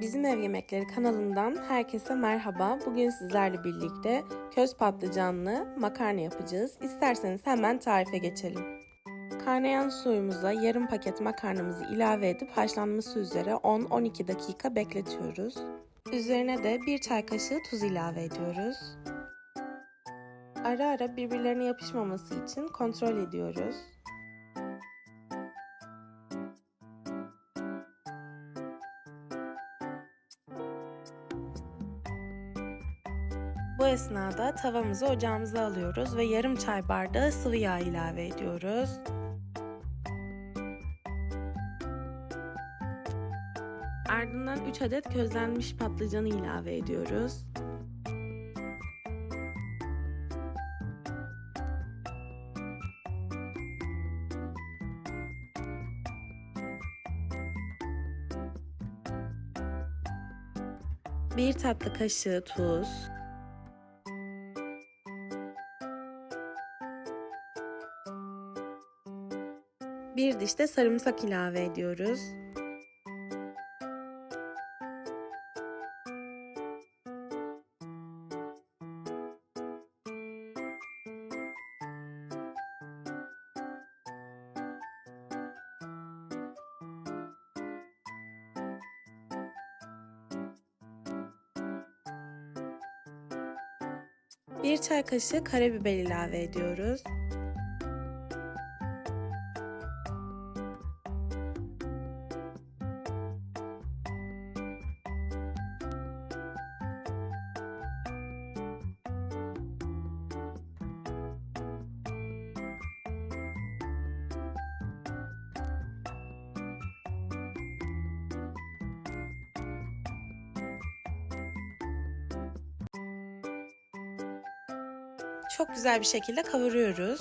Bizim Ev Yemekleri kanalından herkese merhaba. Bugün sizlerle birlikte köz patlıcanlı makarna yapacağız. İsterseniz hemen tarife geçelim. Kaynayan suyumuza yarım paket makarnamızı ilave edip haşlanması üzere 10-12 dakika bekletiyoruz. Üzerine de bir çay kaşığı tuz ilave ediyoruz. Ara ara birbirlerine yapışmaması için kontrol ediyoruz. Bu esnada tavamızı ocağımıza alıyoruz ve yarım çay bardağı sıvı yağ ilave ediyoruz. Ardından 3 adet közlenmiş patlıcanı ilave ediyoruz. Bir tatlı kaşığı tuz, Bir diş de sarımsak ilave ediyoruz. Bir çay kaşığı karabiber ilave ediyoruz. Çok güzel bir şekilde kavuruyoruz.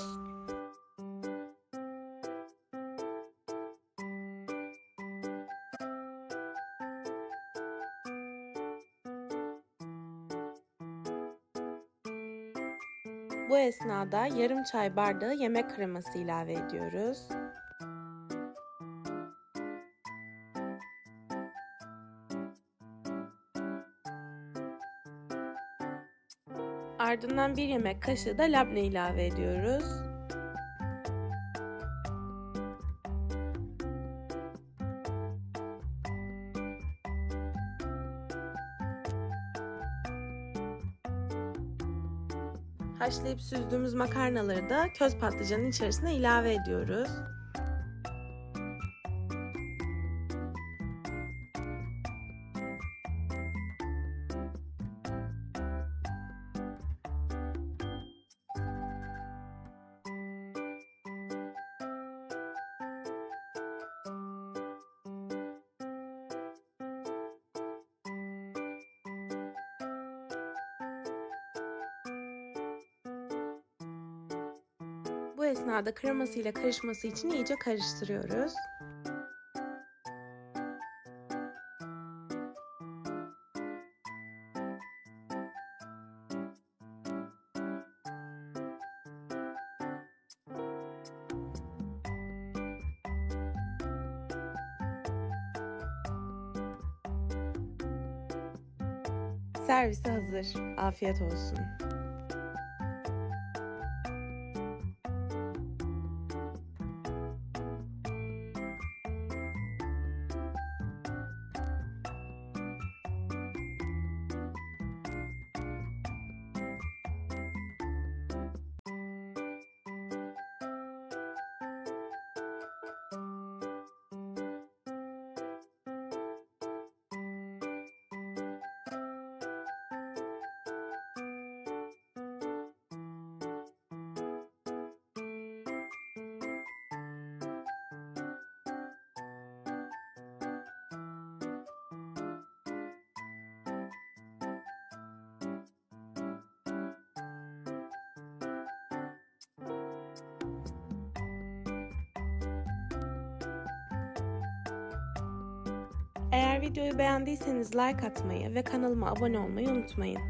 Bu esnada yarım çay bardağı yemek kreması ilave ediyoruz. Ardından bir yemek kaşığı da labne ilave ediyoruz. Haşlayıp süzdüğümüz makarnaları da köz patlıcanın içerisine ilave ediyoruz. Esnada kremasıyla karışması için iyice karıştırıyoruz. Servise hazır. Afiyet olsun. Eğer videoyu beğendiyseniz like atmayı ve kanalıma abone olmayı unutmayın.